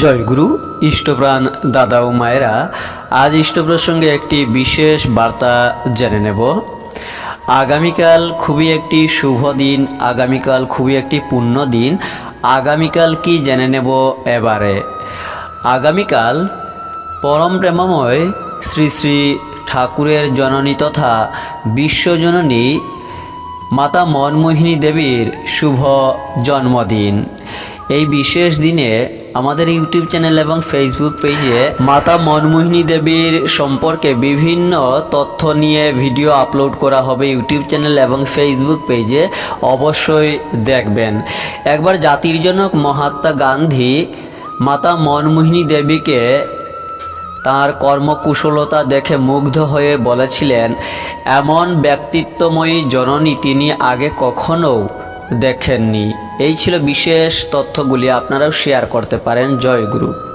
জয়গুরু ইষ্টপ্রাণ দাদা ও মায়েরা, আজ ইষ্ট প্রসঙ্গে একটি বিশেষ বার্তা জেনে নেব। আগামীকাল খুবই একটি শুভ দিন, আগামীকাল খুবই একটি পুণ্য দিন, আগামীকাল কি জেনে নেব এবারে? আগামীকাল পরম প্রেমময় শ্রী শ্রী ঠাকুরের জননী তথা বিশ্বজননী মাতা মনমোহিনী দেবীর শুভ জন্মদিন। এই বিশেষ দিনে আমাদের ইউটিউব চ্যানেল এবং ফেসবুক পেজে মাতা মনমোহিনী দেবীর সম্পর্কে বিভিন্ন তথ্য নিয়ে ভিডিও আপলোড করা হবে ইউটিউব চ্যানেল এবং ফেসবুক পেজে। অবশ্যই দেখবেন। একবার জাতির জনক মহাত্মা গান্ধী মাতা মনমোহিনী দেবীকে তার কর্মকুশলতা দেখে মুগ্ধ হয়ে বলেছিলেন, এমন ব্যক্তিত্বময়ী জননী তিনি আগে কখনো দেখেননি। এই ছিল বিশেষ তথ্যগুলি আপনারাও শেয়ার করতে পারেন জয় গুরু।